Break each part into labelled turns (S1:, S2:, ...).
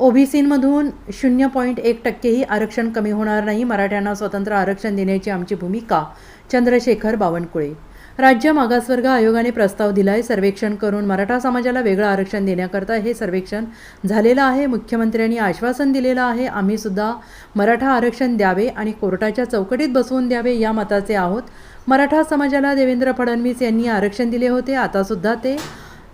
S1: ओबीसींमधून शून्य पॉईंट एक टक्केही आरक्षण कमी होणार नाही. मराठ्यांना स्वतंत्र आरक्षण देण्याची आमची भूमिका चंद्रशेखर बावनकुळे. राज्य मागासवर्ग आयोगाने प्रस्ताव दिलाय सर्वेक्षण करून मराठा समाजाला वेगळं आरक्षण देण्याकरता हे सर्वेक्षण झालेलं आहे. मुख्यमंत्र्यांनी आश्वासन दिलेलं आहे आम्ही सुद्धा मराठा आरक्षण द्यावे आणि कोर्टाच्या चौकटीत बसवून द्यावे या मताचे आहोत. मराठा समाजाला देवेंद्र फडणवीस यांनी आरक्षण दिले होते आतासुद्धा ते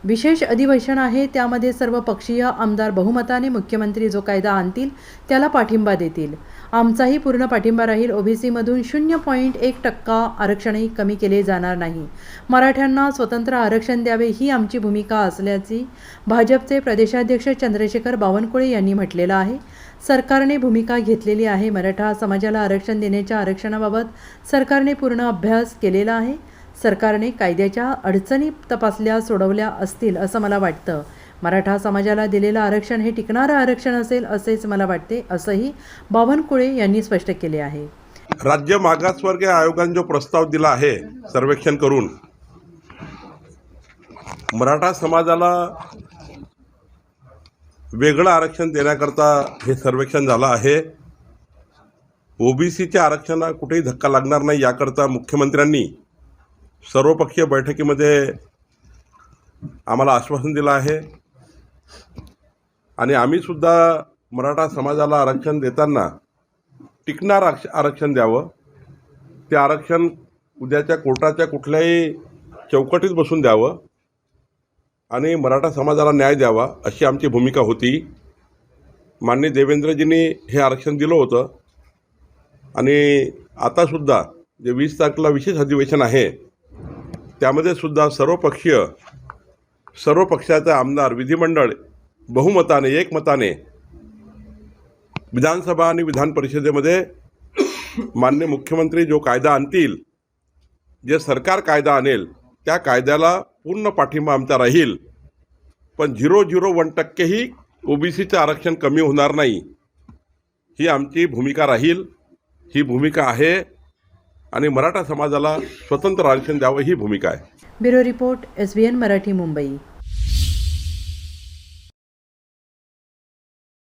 S1: विशेष अधिवेशन आहे त्यामध्ये सर्व पक्षीय आमदार बहुमताने मुख्यमंत्री जो कायदा आणतील त्याला पाठिंबा देतील. आमचाही पूर्ण पाठिंबा राहील. ओबीसीमधून शून्य पॉईंट एक टक्का आरक्षणही कमी केले जाणार नाही. मराठ्यांना स्वतंत्र आरक्षण द्यावे ही आमची भूमिका असल्याची भाजपचे प्रदेशाध्यक्ष चंद्रशेखर बावनकुळे यांनी म्हटलेलं आहे. सरकारने भूमिका घेतलेली आहे. मराठा समाजाला आरक्षण देण्याच्या आरक्षणाबाबत सरकारने पूर्ण अभ्यास केलेला आहे. सरकारने कायद्याच्या अडचणी तपासल्या सोडवल्या असतील असं मला वाटतं. मराठा समाजाला दिलेलं आरक्षण हे टिकणारं आरक्षण असेल असेच मला वाटते असंही बावनकुळे यांनी स्पष्ट केले आहे.
S2: राज्य मागासवर्गीय आयोगाने जो प्रस्ताव दिला आहे सर्वेक्षण करून मराठा समाजाला वेगळं आरक्षण देण्याकरता हे सर्वेक्षण झालं आहे. ओबीसीच्या आरक्षणाला कुठेही धक्का लागणार नाही याकरता मुख्यमंत्र्यांनी सर्वपक्षीय बैठकीमध्ये आम्हाला आश्वासन दिलं आहे. आणि आम्हीसुद्धा मराठा समाजाला आरक्षण देताना टिकणार आरक्ष आरक्षण द्यावं. ते आरक्षण उद्याच्या कोर्टाच्या कुठल्याही चौकटीत बसून द्यावं आणि मराठा समाजाला न्याय द्यावा अशी आमची भूमिका होती. माननीय देवेंद्रजींनी हे आरक्षण दिलं होतं. आणि आतासुद्धा जे वीस तारखेला विशेष अधिवेशन आहे त्यामध्ये सुद्धा सर्वपक्षीय सर्व पक्षाचे आमदार विधिमंडळ बहुमताने एकमताने विधानसभा आणि विधान परिषदेमध्ये मान्य मुख्यमंत्री जो कायदा आणतील जे सरकार कायदा आणेल त्या कायद्याला पूर्ण पाठिंबा आमचा राहील. पण झिरो झिरो वन टक्केही ओबीसीचं आरक्षण कमी होणार नाही. ही आमची भूमिका राहील. ही भूमिका आहे. आणि मराठा समाजाला स्वतंत्र आरक्षण द्यावं ही भूमिका आहे.
S1: Bureau report S B N Marathi Mumbai.